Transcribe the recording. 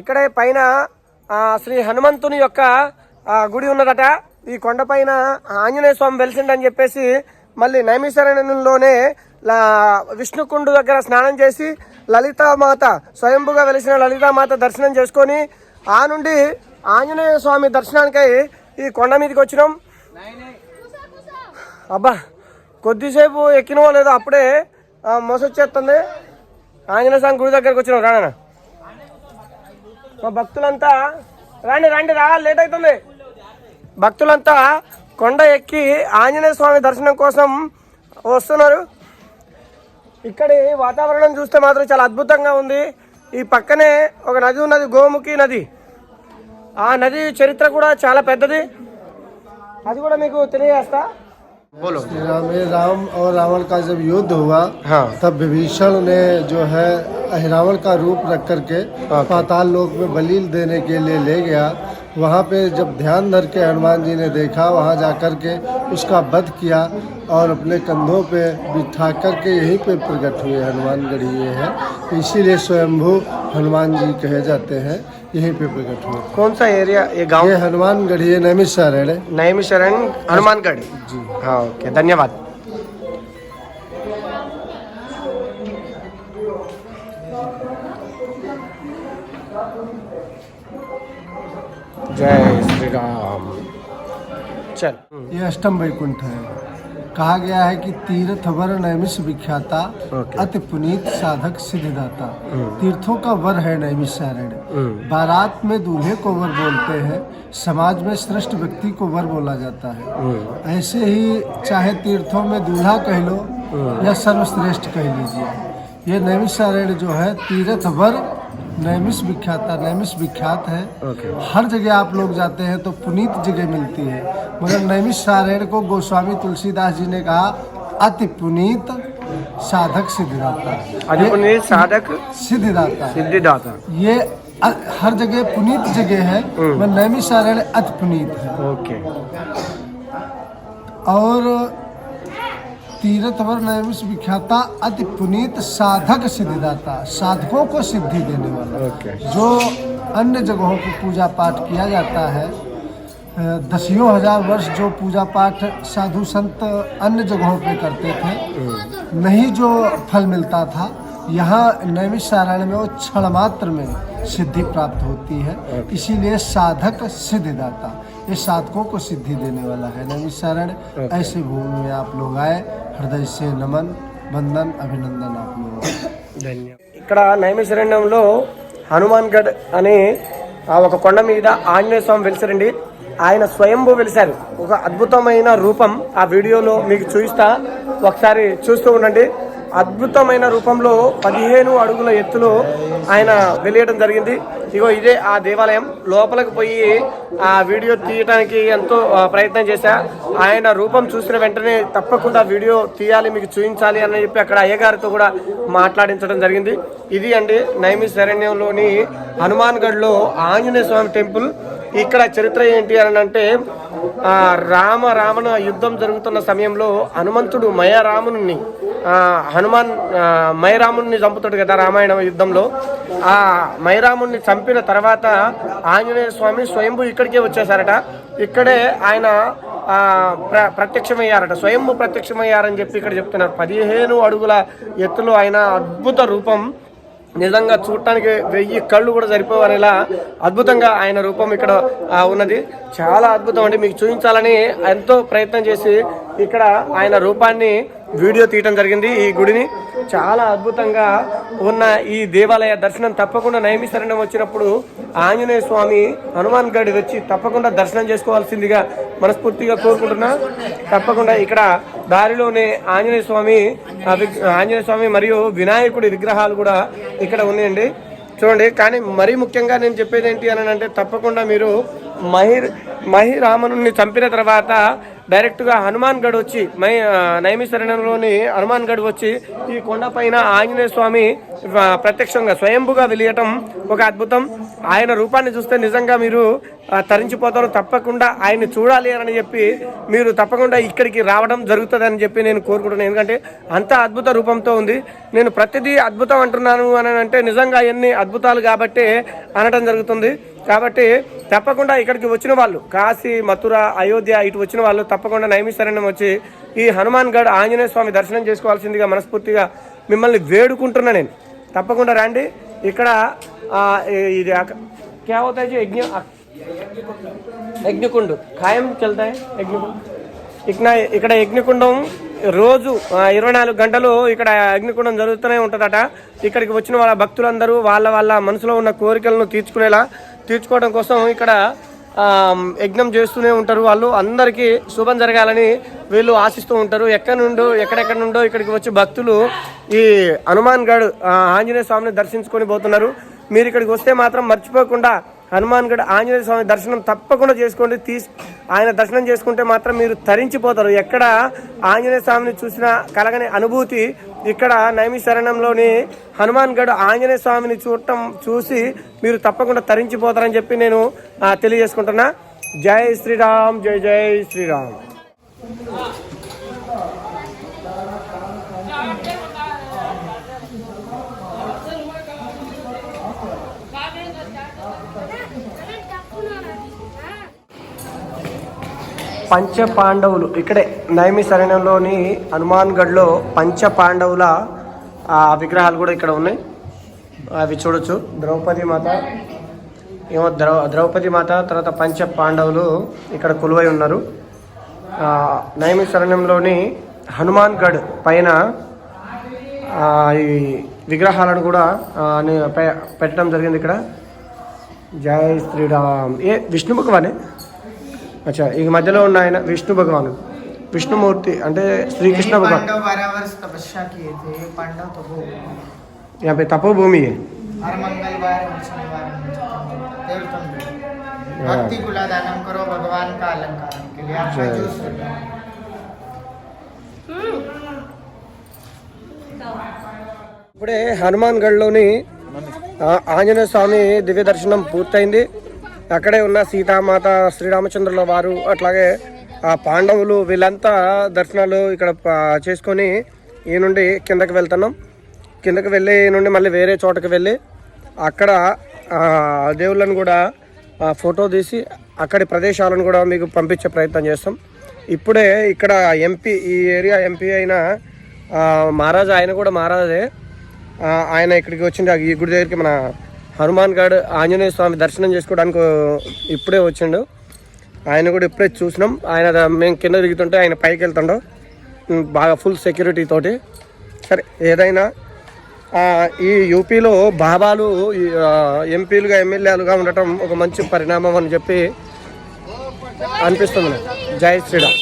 ఇక్కడే పైన శ్రీ హనుమంతుని యొక్క గుడి ఉన్నదట. ఈ కొండపైన ఆంజనేయ స్వామి వెలిసిండని చెప్పేసి మళ్ళీ నైమిశరణలోనే విష్ణుకుండు దగ్గర స్నానం చేసి లలితామాత స్వయంభుగా వెలిసిన లలితామాత దర్శనం చేసుకొని ఆ నుండి ఆంజనేయ స్వామి దర్శనానికై ఈ కొండ మీదకి వచ్చినాం. అబ్బా కొద్దిసేపు ఎక్కినవో లేదో అప్పుడే మోసొచ్చేస్తుంది ఆంజనేయ స్వామి గుడి దగ్గరకు వచ్చినాం. రానా మా భక్తులంతా రండి రండి రా లేట్ అవుతుంది భక్తులంతా కొండ ఎక్కి ఆంజనేయ స్వామి దర్శనం కోసం వస్తున్నారు. ఇక్కడి వాతావరణం చూస్తే మాత్రం చాలా అద్భుతంగా ఉంది. ఈ పక్కనే ఒక నది ఉన్నది గోముఖి నది. ఆ నది చరిత్ర కూడా చాలా పెద్దది. అది కూడా మీకు తెలియజేస్తా. बोलो। श्री राम राम और रावण का जब युद्ध हुआ हाँ। तब विभीषण ने जो है रावण का रूप रख करके पाताल लोक में बलि देने के लिए ले गया। वहाँ पे जब ध्यान धर के हनुमान जी ने देखा वहाँ जा कर के उसका वध किया और अपने कंधों पे बिठा करके यहीं पे प्रकट हुए हनुमान ये है। इसीलिए स्वयंभू हनुमान जी कहे जाते हैं। यहीं पे प्रकट हुए कौन सा एरिया? ये गाँव? ये हनुमान गढ़िए नैमिषारण्य। है नैमिशरण हनुमानगढ़। जी। हाँ ओके धन्यवाद। जय श्री राम। चल। ये अष्टम वैकुंठ है। कहा गया है कि तीर्थ वर नैमिष विख्याता ओके। अति पुनीत साधक सिद्धिदाता। तीर्थों का वर है नैमिषारण्य बारात में दूल्हे को वर बोलते हैं समाज में श्रेष्ठ व्यक्ति को वर बोला जाता है। ऐसे ही चाहे तीर्थों में दूल्हा कह लो या सर्वश्रेष्ठ कह लीजिए। ये नैमिषारण्य जो है तीर्थ वर नैमिष विख्याता नैमिष विख्यात है। हर जगह आप लोग जाते हैं तो पुनीत जगह मिलती है। मगर नैमिष सारण को गोस्वामी तुलसीदास जी ने कहा अति पुनीत साधक सिद्धिदाता। साधक सिद्धिदाता। सिद्धिदाता। ये हर जगह पुनीत जगह है मगर नैमिष सारण अति पुनीत है। ओके और तीर्थवर नैमिष विख्याता अति पुनीत साधक सिद्धिदाता साधकों को सिद्धि देने वाला okay. जो अन्य जगहों पर पूजा पाठ किया जाता है दसियों हज़ार वर्ष जो पूजा पाठ साधु संत अन्य जगहों पे करते थे नहीं जो फल मिलता था यहाँ नैमिषारण्य में वो क्षण मात्र में सिद्धि प्राप्त होती है इसीलिए साधक सिद्धिदाता ये साधकों को सिद्धि देने वाला है नैमिषारण्य ऐसे भूमि में आप लोग आए हृदय से नमन वंदन अभिनंदन आप लोगों को ధన్యవాదాలు ఇక్కడ నైమిశరణ్యంలో హనుమాన్ గఢ్ అనే ఆ ఒక కొండ మీద ఆంజనేయ స్వామి వెలిసారండి ఆయన స్వయంభూ వెలిశారు ఒక అద్భుతమైన రూపం ఆ వీడియోలో మీకు చూపిస్తా ఒకసారి చూస్తూ ఉండండి అద్భుతమైన రూపంలో పదిహేను అడుగుల ఎత్తులో ఆయన వెలియడం జరిగింది. ఇగో ఇదే ఆ దేవాలయం. లోపలికి పోయి ఆ వీడియో తీయడానికి ఎంతో ప్రయత్నం చేశా. ఆయన రూపం చూసిన వెంటనే తప్పకుండా వీడియో తీయాలి మీకు చూపించాలి అని చెప్పి అక్కడ అయ్యగారితో కూడా మాట్లాడించడం జరిగింది. ఇది అండి నైమి శరణ్యంలోని హనుమాన్గఢ్లో ఆంజనేయ స్వామి టెంపుల్. ఇక్కడ చరిత్ర ఏంటి అని అంటే రామ రావణ యుద్ధం జరుగుతున్న సమయంలో హనుమంతుడు మయరాముని హనుమాన్ మైరాముణ్ణి మైరాముని చంపుతాడు కదా రామాయణ యుద్ధంలో. ఆ మైరాముని చంపిన తర్వాత ఆంజనేయ స్వామి స్వయంభు ఇక్కడికే వచ్చేసారట ఇక్కడే ఆయన ప్ర ప్రత్యక్షమయ్యారట. స్వయంభు ప్రత్యక్షమయ్యారని చెప్పి ఇక్కడ చెప్తున్నారు. పదిహేను అడుగుల ఎత్తులో ఆయన అద్భుత రూపం నిజంగా చూడటానికి వెయ్యి కళ్ళు కూడా సరిపోవనేలా అద్భుతంగా ఆయన రూపం ఇక్కడ ఉన్నది. చాలా అద్భుతం అండి. మీకు చూపించాలని ఎంతో ప్రయత్నం చేసి ఇక్కడ ఆయన రూపాన్ని వీడియో తీయటం జరిగింది ఈ గుడిని. చాలా అద్భుతంగా ఉన్న ఈ దేవాలయ దర్శనం తప్పకుండా నైమిశరణం వచ్చినప్పుడు ఆంజనేయ స్వామి హనుమాన్ గడి వచ్చి తప్పకుండా దర్శనం చేసుకోవాల్సిందిగా మనస్ఫూర్తిగా కోరుకుంటున్నా. తప్పకుండా ఇక్కడ దారిలోనే ఆంజనేయ స్వామి ఆంజనేయ స్వామి మరియు వినాయకుడి విగ్రహాలు కూడా ఇక్కడ ఉన్నాయండి. చూడండి కానీ మరీ ముఖ్యంగా నేను చెప్పేది ఏంటి అని అంటే తప్పకుండా మీరు మహి మహిరామను చంపిన తర్వాత డైరెక్ట్గా హనుమాన్ గడ్ వచ్చి మై నైమిశరణంలోని హనుమాన్ గడ్ వచ్చి ఈ కొండపైన ఆంజనేయ స్వామి ప్రత్యక్షంగా స్వయంభుగా వెలియటం ఒక అద్భుతం. ఆయన రూపాన్ని చూస్తే నిజంగా మీరు తరించిపోతారు. తప్పకుండా ఆయన్ని చూడాలి అని చెప్పి మీరు తప్పకుండా ఇక్కడికి రావడం జరుగుతుందని చెప్పి నేను కోరుకుంటున్నాను. ఎందుకంటే అంత అద్భుత రూపంతో ఉంది. నేను ప్రతిదీ అద్భుతం అంటున్నాను అని అంటే నిజంగా ఎన్ని అద్భుతాలు కాబట్టి అనడం జరుగుతుంది. కాబట్టి తప్పకుండా ఇక్కడికి వచ్చిన వాళ్ళు కాశీ మథుర అయోధ్య ఇటు వచ్చిన వాళ్ళు తప్పకుండా నైమిశరణ్యం వచ్చి ఈ హనుమాన్ గఢ్ ఆంజనేయ స్వామి దర్శనం చేసుకోవాల్సిందిగా మనస్ఫూర్తిగా మిమ్మల్ని వేడుకుంటున్నా నేను తప్పకుండా రండి ఇక్కడ ఆ, ఇది అక- క్యా హోతా है जी यज्ञ యజ్ఞకుండు ఖాయం చల్తాయి యజ్ఞకుండు ఇక్కడ ఇక్కడ యజ్ఞకుండం రోజు ఆ, ఇరవై నాలుగు గంటలు ఇక్కడ అగ్నికుండం జరుగుతూనే ఉంటుందట ఇక్కడికి వచ్చిన వాళ్ళ భక్తులందరూ వాళ్ళ వాళ్ళ మనసులో ఉన్న కోరికలను తీర్చుకునేలా తీర్చుకోవడం కోసం ఇక్కడ ఆ, యజ్ఞం చేస్తూనే ఉంటారు వాళ్ళు. అందరికీ శుభం జరగాలని వీళ్ళు ఆశిస్తూ ఉంటారు. ఎక్కడి నుండో ఎక్కడెక్కడి నుండో ఇక్కడికి వచ్చి భక్తులు ఈ హనుమాన్ గఢ్ ఆంజనేయ స్వామిని దర్శించుకొని పోతున్నారు. మీరు ఇక్కడికి వస్తే మాత్రం మర్చిపోకుండా హనుమాన్ గఢ్ ఆంజనేయ స్వామి దర్శనం తప్పకుండా చేసుకోండి. తీసి ఆయన దర్శనం చేసుకుంటే మాత్రం మీరు తరించిపోతారు. ఎక్కడ ఆంజనేయ స్వామిని చూసిన కలగని అనుభూతి ఇక్కడ నైమిశరణంలోని శరణంలోని గఢ్ ఆంజనేయ స్వామిని చూడటం చూసి మీరు తప్పకుండా తరించిపోతారని చెప్పి నేను తెలియజేసుకుంటున్నా. జై శ్రీరామ్ జై జై శ్రీరామ్. పంచ పాండవులు ఇక్కడే నైమి శరణంలోని హనుమాన్ పంచ పాండవుల విగ్రహాలు కూడా ఇక్కడ ఉన్నాయి. అవి చూడొచ్చు. ద్రౌపది మాత ఏమో ద్రౌ ద్రౌపది మాత తర్వాత పంచ పాండవులు ఇక్కడ కొలువై ఉన్నారు. నైమి శరణ్యంలోని హనుమాన్గఢ్ పైన ఈ విగ్రహాలను కూడా పె- పెట్టడం జరిగింది ఇక్కడ. జై శ్రీరామ్. ఏ విష్ణుముఖవానే భగవానే अच्छा ఈ మధ్యలో ఉన్న ఆయన విష్ణు భగవాన్ విష్ణుమూర్తి అంటే శ్రీకృష్ణ नहीं, भगवान पांडव बारह वर्ष तपस्या किए थे ये पांडव तो वो यहाँ पे तपोभूमि है हर मंगलवार और शनिवार में तीर्थम हाँ। भक्ति कुला दानम करो भगवान का अलंकार के लिए आपका जय। जो श्रद्धा है। ఇప్పుడే హనుమాన్ గఢ్లోని ఆ, ఆంజనేయ స్వామి దివ్య దర్శనం పూర్తయింది అక్కడే ఉన్న సీతామాత శ్రీరామచంద్రుల వారు అట్లాగే ఆ పాండవులు వీళ్ళంతా దర్శనాలు ఇక్కడ చేసుకొని ఈ నుండి కిందకి వెళ్తున్నాం. కిందకి వెళ్ళి ఈ నుండి మళ్ళీ వేరే చోటకి వెళ్ళి అక్కడ దేవుళ్ళను కూడా ఫోటో తీసి అక్కడి ప్రదేశాలను కూడా మీకు పంపించే ప్రయత్నం చేస్తాం. ఇప్పుడే ఇక్కడ ఎంపీ ఈ ఏరియా ఎంపీ అయిన మహారాజా ఆయన కూడా మహారాజే. ఆయన ఇక్కడికి వచ్చింది ఈ గుడి దగ్గరికి మన హనుమాన్ గఢ్ ఆంజనేయ స్వామి దర్శనం చేసుకోవడానికి ఇప్పుడే వచ్చిండు. ఆయన కూడా ఇప్పుడే చూసినాం. ఆయన మేము కింద దిగుతుంటే ఆయన పైకి వెళ్తుండో. బాగా ఫుల్ సెక్యూరిటీ తోటి. సరే ఏదైనా ఈ యూపీలో బాబాలు ఎంపీలుగా ఎమ్మెల్యేలుగా ఉండటం ఒక మంచి పరిణామం అని చెప్పి అనిపిస్తుంది జై శ్రీరామ్.